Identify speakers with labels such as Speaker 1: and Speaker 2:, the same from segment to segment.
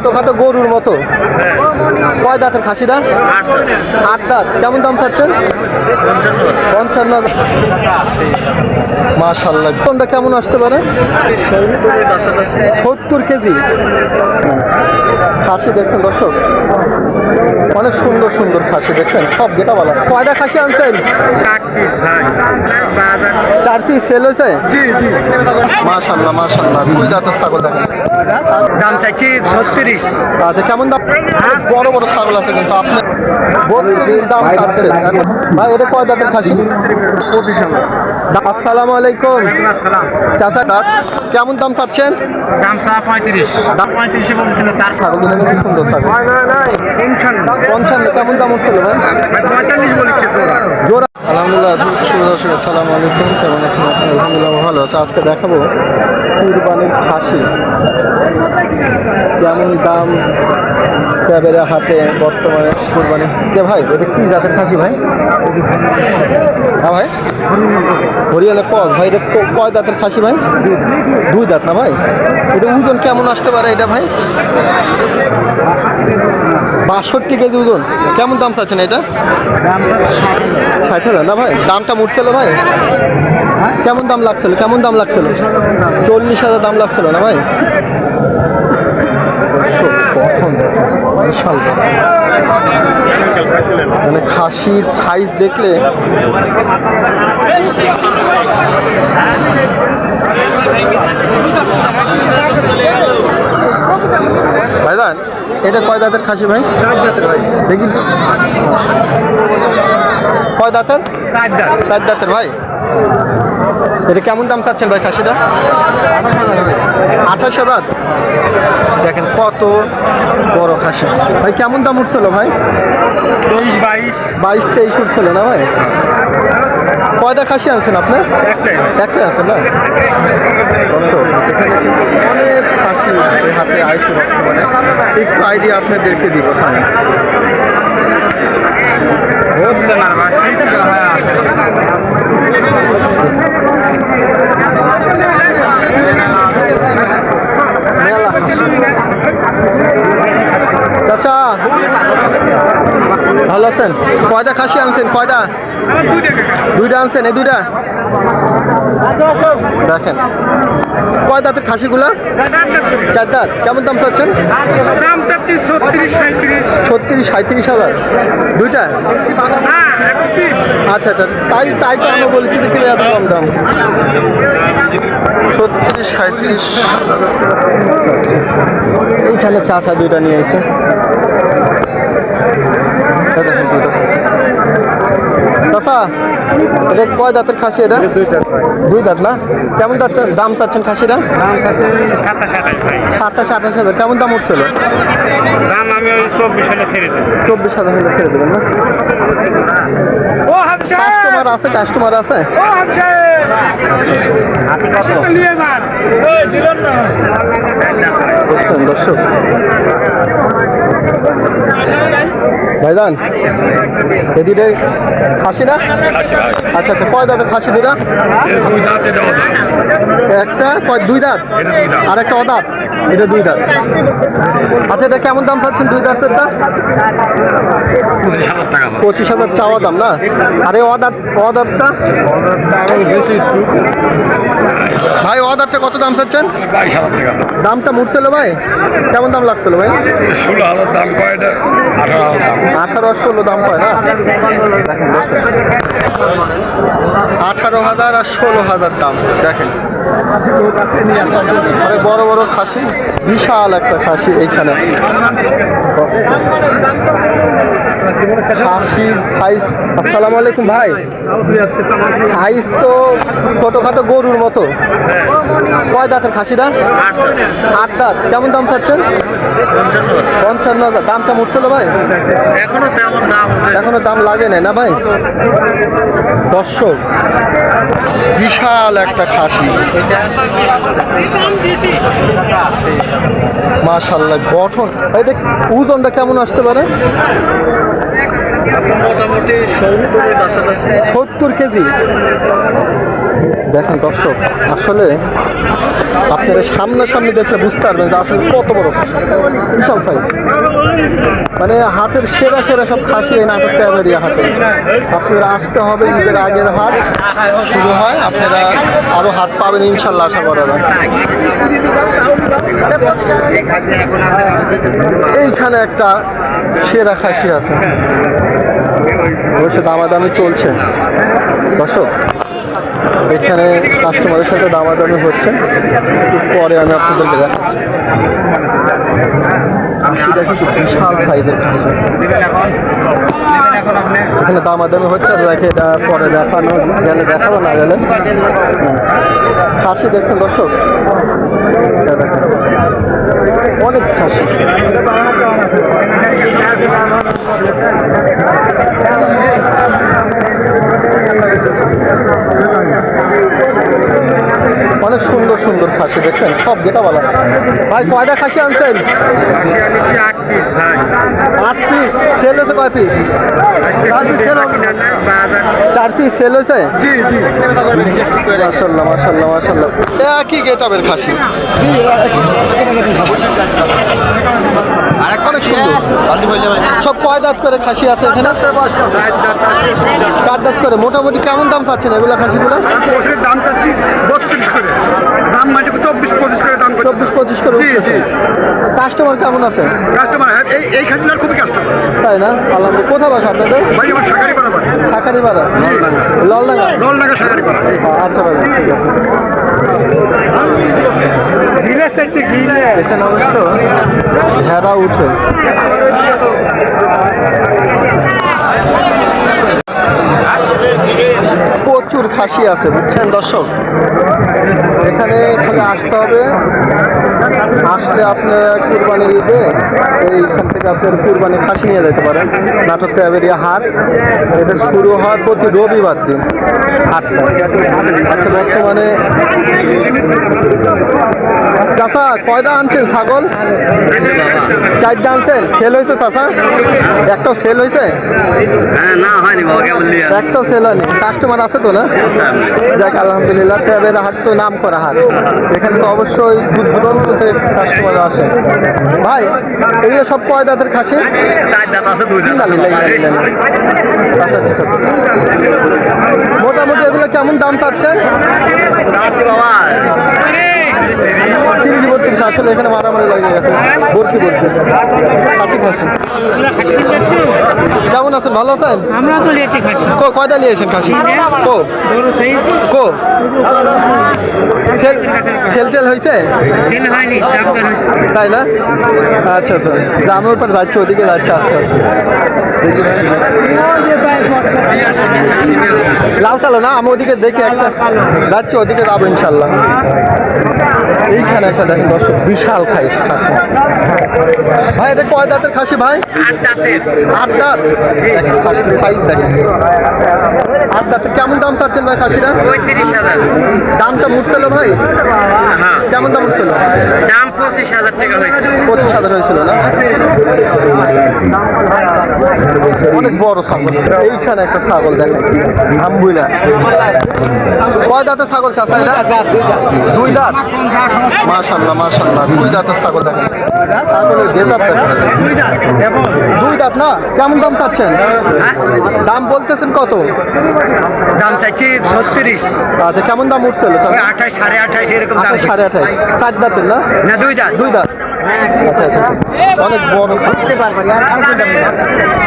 Speaker 1: ছোটখাটো গরুর মতো। কয় দাঁতের খাসিটা আট দাঁত। কেমন দাম চাচ্ছেন? পঞ্চান্ন মাশাল্লাহ কোনটা কেমন আসতে পারে? সত্তর কেজি। খাসি দেখছেন দর্শক? অনেক সুন্দর সুন্দর খাসি দেখছেন। সব গেটা বলা কয়টা খাসি আনছেন? চার পিস সেল হয়েছে জি জি মাশাল্লাহ মাশাল্লাহ দুই দাঁতের ছাগল দেখেন
Speaker 2: দাম চাইছি ছত্রিশ
Speaker 1: আচ্ছা কেমন দাম বড় বড় ছাগল আছে কিন্তু আপনি বত্রিশ দাম ভাই এটা কয় দাঁতের খাসি আসসালামু আলাইকুম। চাচা দাঁত কেমন দাম চাচ্ছেন?
Speaker 2: পঞ্চান্ন।
Speaker 1: কেমন দাম হচ্ছিল আলহামদুলিল্লাহ আসসালামু আলাইকুম কেমন আছেন? আলহামদুলিল্লাহ ভালো আছে। আজকে দেখাবো কুরবানির খাসি। কেমন দাম ক্যাবেরা হাটে বর্তমানে কুরবানি। কে ভাই, এটা কি জাতের খাসি ভাই? হ্যাঁ ভাই। হরিয়ানা কত ভাই, এটা কয় দাঁতের খাসি ভাই? দুই দাঁত না ভাই? এটা ওজন কেমন আসতে পারে এটা ভাই? বাষট্টি কেজি ওজন। কেমন দাম চাচ্ছেন এটা? ষাট হাজার। না ভাই, দামটা মুটছিল ভাই। কেমন দাম লাগছিল? কেমন দাম লাগছিল? চল্লিশ হাজার দাম লাগছিল না ভাই? দর্শক, কখন দেখো, বিশাল কথা। মানে খাসির সাইজ দেখলে ভাইজান এটা কয় দাঁতের খাসি ভাই? চার দাঁতের ভাই। দেখি। কয় দাঁতের? চার দাঁতের ভাই। এটা কেমন দাম চাচ্ছেন ভাই খাসিটা? আঠাশ হাজার? দেখেন কত বড় খাসি। ভাই কেমন দাম উঠছিল ভাই?
Speaker 2: তেইশ বাইশ।
Speaker 1: বাইশ তেইশ উঠছিল না ভাই? কয়টা খাসি আনছেন আপনি?
Speaker 2: একটাই।
Speaker 1: আছেন না? অনেক খাসি হাতে আইছে বর্তমানে। একটু আইডিয়া আপনাদেরকে দিব।
Speaker 2: হচ্ছে
Speaker 1: খাসি আনছেন, কয়টা? দুইটা আনছেন, এই দুইটা? দেখেন। কয় দাঁতের খাসিগুলা? চার কেমন দাম চাচ্ছেন?
Speaker 2: দাম ছত্রিশ সাঁত্রিশ
Speaker 1: হাজার। দুইটা? আচ্ছা আচ্ছা। তাই তাই তো আমরা বলছি তুমি এত কম দাম। ছত্রিশ সাঁত্রিশ এইখানে চাষা দুইটা নিয়ে এসে দেখেন চাষা এটা কয় দাঁতের খাসি এটা? দুই দাঁত না? কেমন দাঁত দাম চাচ্ছেন খাসিটা?
Speaker 2: সাতাশ আঠাশ
Speaker 1: হাজার। কেমন দাম উঠছিল?
Speaker 2: দাম আমি চব্বিশ ছেড়ে
Speaker 1: হাজার হলে ছেড়ে দেবেন না?
Speaker 2: ও
Speaker 1: কাস্টমার আছে কাস্টমার আছে? দর্শক ভাইজান এদিকে খাসি না? আচ্ছা আচ্ছা কয় দাঁতের খাসি দুটা একটা কয় দুই দাঁত? আর একটা অদাঁত এটা দুই দাঁত। আচ্ছা এটা কেমন দাম পাচ্ছেন দুই দাঁতেরটা? পঁচিশ হাজার চাওয়া দাম না? আরে অদাঁত অদাঁতটা? ভাই অদাঁতটা কত দাম চাচ্ছেন?
Speaker 2: টাকা।
Speaker 1: দামটা মুড়ছিল ভাই। কেমন দাম লাগছিল ভাই?
Speaker 2: ষোলো হাজার দাম কয় এটা? আঠারো
Speaker 1: ষোলো দাম পায় না? আঠারো হাজার আর ষোলো হাজার দাম, দেখেন। বড় বড় খাসি। বিশাল একটা খাসি এইখানে। খাসির সাইজ আসসালামু আলাইকুম ভাই। সাইজ তো ছোটখাটো গরুর মতো। কয় দাঁতের খাসিটা আট দাঁত। কেমন দাম চাচ্ছেন? পঞ্চান্ন হাজার। দামটা উঠছিল ভাই?
Speaker 2: এখনও তেমন দাম
Speaker 1: এখনও দাম লাগে নাই না ভাই? দর্শক বিশাল একটা খাসি। মাশাল্লাহ গঠন। এটা ওজনটা কেমন আসতে পারে?
Speaker 2: মোটামুটি সত্তরের কাছাকাছি।
Speaker 1: সত্তর কেজি? দেখেন দর্শক, আসলে আপনারা সামনাসামনি দেখলে বুঝতে পারবেন যে আসলে কত বড় বিশাল সাইজ মানে হাতের সেরা সেরা সব খাসি এই নাটক ট্যাবেরিয়া হাটে। আপনারা আসতে হবে ঈদের আগের হাট। শুরু হয়, আপনারা আরও হাট পাবেন ইনশাল্লাহ, আশা করা এইখানে একটা সেরা খাসি আছে। অবশ্য দামাদামি চলছে। দর্শক এখানে কাস্টমারের সাথে দামাদামি হচ্ছে। পরে আমি আপনাদেরকে দেখাচ্ছি। খাসিটা কিন্তু বিশাল এখানে দামাদামি হচ্ছে দেখে এটা পরে দেখানো, গেলে দেখাবো, না গেলে খাসি দেখছেন দর্শক। অনেক খাসি। অনেক সুন্দর সুন্দর খাসি দেখছেন? সব গেটা বলা ভাই কয়টা খাসি আনছেন? আট পিস। সেল হয়েছে কয় পিস? চার পিস সেল হয়েছে? মাসাল্লাহ মাসাল্লাহ মাসাল্লাহ একই গেটাবের খাসি? অনেক সুন্দর। সব কয় দাঁত করে খাসি আছে এখানে? চার দাঁত করে। মোটামুটি কেমন দাম পাচ্ছেন এগুলো খাসিগুলো?
Speaker 2: ওষুধের দাম পাচ্ছি বত্রিশ করে। মাঝে চব্বিশ পঁচিশ করে দাম
Speaker 1: চব্বিশ পঁচিশ করে
Speaker 2: জি,
Speaker 1: উঠতেছে।
Speaker 2: জি।
Speaker 1: কাস্টমার কেমন আছে?
Speaker 2: কাস্টমার এই এই খাদিলার খুবই কাস্টমার
Speaker 1: তাই না? আল্লাহ কোথায় বাসা আপনাদের?
Speaker 2: ভাই আমার সাকারি করা ভাই
Speaker 1: শাখারি পাড়া ললডাঙ্গা
Speaker 2: রোলনাগা সাকারি করা
Speaker 1: আচ্ছা ভাই ঠিক আছে। এখানে অবশ্য? ভেড়া উঠে। প্রচুর খাসি আছে বুঝছেন? দর্শক এখানে এখানে আসতে হবে। আসলে আপনার কুরবানির ঈদে এইখান থেকে আপনার কুরবানি খাসি নিয়ে যেতে পারেন। নাটক ট্যাবেরিয়া হাট এটা শুরু হয় প্রতি রবিবার দিন হাটটা আচ্ছা বর্তমানে চাষা কয়টা আনছেন ছাগল? চারটা আনছেন? সেল হয়েছে চাষা একটাও সেল হয়েছে?
Speaker 2: হ্যাঁ
Speaker 1: একটাও সেল হয়নি। কাস্টমার আছে তো না? যাক, আলহামদুলিল্লাহ, ট্যাবের হাট তো নাম করা হাট। এখানে তো অবশ্যই দূর দূরান্ত থেকে কাস্টমার আসে। ভাই এগুলো সব কয় দাঁতের খাসি? না। আচ্ছা আচ্ছা আচ্ছা। মোটামুটি এগুলো কেমন দাম চাচ্ছেন
Speaker 2: বাবা
Speaker 1: তিরিশ বত্রিশ আসলে এখানে মারামারি লাগে গেছে। বলছি বলছি খাসি খাসি। কেমন আছেন? ভালো আছেন?
Speaker 3: আমরা তো লিয়েছি খাসি।
Speaker 1: কো কয়টা নিয়েছেন খাসি? কো? কো? সেল সেল টেল হয়েছে। তাই না? আচ্ছা আচ্ছা। গ্রামের উপর যাচ্ছে ওদিকে যাচ্ছে আস্তে। লাল কালো না? আমি ওদিকে দেখি একটা। যাচ্ছি ওদিকে যাব ইনশাল্লাহ। এইখানে একটা দেখেন দর্শক বিশাল খাই ভাই এটা কয় দাঁতের খাসি ভাই?
Speaker 3: আট
Speaker 1: দাঁত? দেখেন খাসির সাইজ দেখেন। আট দাঁতের কেমন দাম চাচ্ছেন ভাই খাসিরা দামটা উঠছিল ভাই?
Speaker 3: হ্যাঁ।
Speaker 1: কেমন দাম উঠছিল
Speaker 3: দাম পঁচিশ হাজার টাকা হয়েছে
Speaker 1: পঁচিশ হাজার হয়েছিল না? অনেক বড় ছাগল। এইখানে একটা ছাগল দেখেন আম্বুলা কয় দাঁতের ছাগল চাষা এটা? দুই দাঁত। মাশাল্লাহ মাশাল্লাহ দুই দাঁতের ছাগল দেখেন। ছাগলের গেট আপ দুই দাঁত না? কেমন দাম পাচ্ছেন দাম বলতেছেন কত?
Speaker 3: দাম চাইছি বত্রিশ
Speaker 1: আচ্ছা কেমন দাম উঠছিল
Speaker 3: আঠাশ সাড়ে আঠাশ এরকম
Speaker 1: আঠাশ সাড়ে আঠাশ। চার দাঁতের না?
Speaker 3: না দুই দাঁত।
Speaker 1: দুই দাঁত। আচ্ছা আচ্ছা আচ্ছা। অনেক বড়।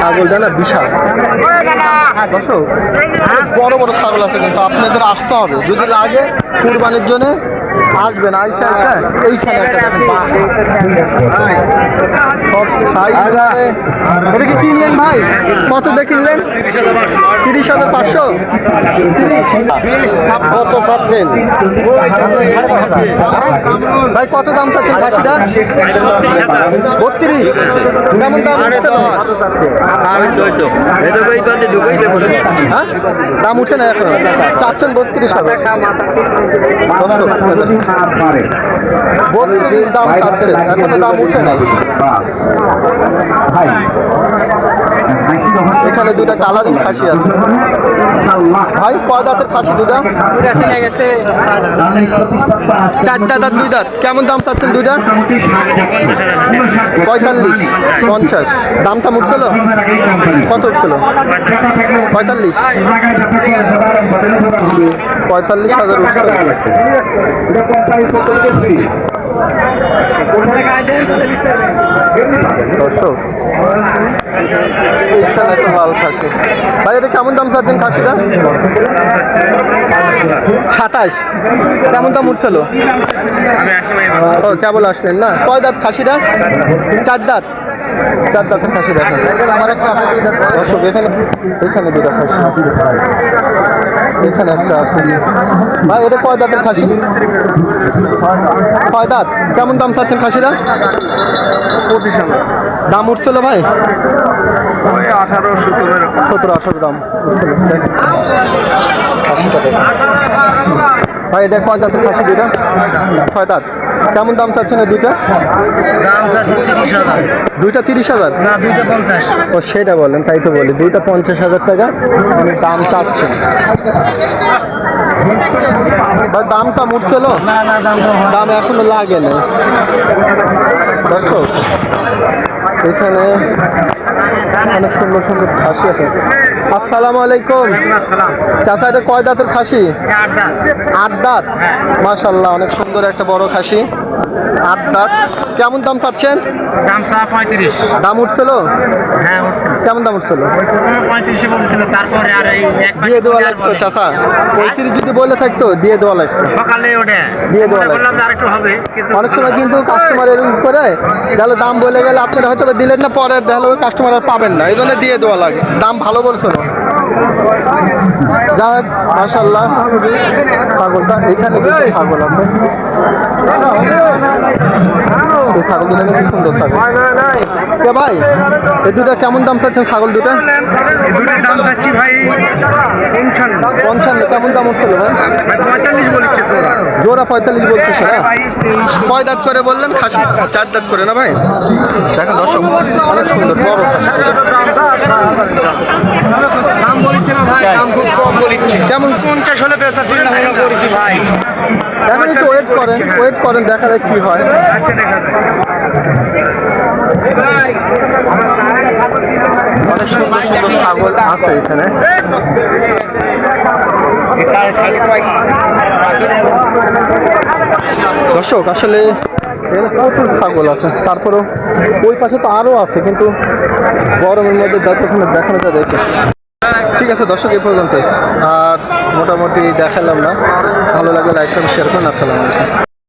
Speaker 1: ছাগলটা না বিশাল। বড় বড় ছাগল আছে কিন্তু আপনাদের আসতে হবে। যদি লাগে কুরবানির জন্য আসবেন আইসা আইসা এইখানে। সব। এটা কি কিনলেন ভাই? কত দিয়ে কিনলেন? তিরিশ হাজার পাঁচশো। তিরিশ। কত পাচ্ছেন? ভাই কত দাম চাচ্ছেন খাসিটা? বত্রিশ। কেমন দাম? হ্যাঁ? দাম উঠে না এখন? চাচ্ছেন বত্রিশ হাজার। বত্রিশ দাম এখনও দাম উঠে এখানে দুটা কালারিং খাসি আছে। ভাই কয় দাঁতের খাসি দুটা চার দাঁত আর দুই দাঁত। কেমন দাম চাচ্ছেন দুই দাঁত পঁয়তাল্লিশ পঞ্চাশ। দামটা উঠছিল? কত উঠছিল? পঁয়তাল্লিশ। পঁয়তাল্লিশ হাজার দর্শক এইখানে একটা লাল খাসি। ভাই এটা কেমন দাম চাচ্ছেন খাসিটা? সাতাশ। কেমন দাম উঠছিল? ও কেবল আসলেন না। কয় দাঁত খাসিটা? চার দাঁত। চার দাঁতের খাসি দেখেন। আমার একটা দর্শক এখানে এখানে দুটো খাসি। এখানে একটা ভাই, এটা কয় দাঁতের খাসি? ছয় দাঁত? কেমন দাম চাচ্ছেন
Speaker 2: খাসিরা?
Speaker 1: দাম উঠছিল ভাই?
Speaker 2: সতেরো,
Speaker 1: আঠারো দাম। উঠছিল ভাই এটা কয় দাঁতের খাসি দুইটা? ছয় দাঁত। কেমন দাম চাচ্ছেন দুইটা? দুইটা তিরিশ হাজার? ও সেটা বলেন তাই তো বলি। দুইটা পঞ্চাশ হাজার টাকা আমি দাম চাচ্ছেন ভাই দামটা
Speaker 3: তো
Speaker 1: দাম এখনও লাগে না। দেখো এখানে অনেক সুন্দর সুন্দর খাসি আছে। আসসালামু আলাইকুম। চাচা এটা কয় দাঁতের খাসি?
Speaker 3: আট
Speaker 1: দাঁত। মাসাল্লাহ অনেক সুন্দর একটা বড় খাসি। আট দাঁত। কেমন দাম চাচ্ছেন?
Speaker 3: দাম চা পঁয়ত্রিশ।
Speaker 1: দাম উঠছিল?
Speaker 3: হ্যাঁ উঠছিল।
Speaker 1: কেমন দাম উঠছিল?
Speaker 3: পঁয়ত্রিশে বলছিল তারপরে আর এই
Speaker 1: দিয়ে দেওয়া লাগতো। চাচা। পঁয়ত্রিশ যদি বলে থাকতো দিয়ে দেওয়া লাগতো
Speaker 3: সকালে ওঠে।
Speaker 1: দিয়ে দেওয়া
Speaker 3: আরেকটু হবে
Speaker 1: অনেক সময় কিন্তু কাস্টমার এরকম করে গেলে দাম বলে গেলে আপনারা হয়তো দিলেন না পরে দেখলে ওই কাস্টমার আর পাবেন না। এই জন্য দিয়ে দেওয়া লাগে। দাম ভালো বলছো যাই হোক ছাগলটা এখানে কিন্তু ছাগল আছে। সুন্দর ছাগল। এই দুটা কেমন দাম চাচ্ছেন ছাগল দুটা
Speaker 2: পঞ্চান্ন,
Speaker 1: কেমন দাম উঠছিল ভাই?
Speaker 2: পঁয়তাল্লিশ বলেছে
Speaker 1: পঁয়তাল্লিশ কয় দাঁত করে বললেন? খাসি চার দাঁত করে না ভাই? দেখেন দর্শক, অনেক সুন্দর, বড় কেমন?
Speaker 3: পঞ্চাশ হলে বেচা চিন্তা ভাই।
Speaker 1: এখন একটু ওয়েট করেন ওয়েট করেন দেখা যায় কি হয়। অনেক সুন্দর সুন্দর ছাগল আছে এখানে। দর্শক আসলে এখানে প্রচুর ছাগল আছে। তারপরেও ওই পাশে তো আরও আছে কিন্তু গরমের মধ্যে যতক্ষণ দেখানো যায় দেখে ঠিক আছে, দর্শক, এই পর্যন্ত আর মোটামুটি দেখালাম না। ভালো লাগলে লাইক করুন শেয়ার করুন। আসসালামু আলাইকুম।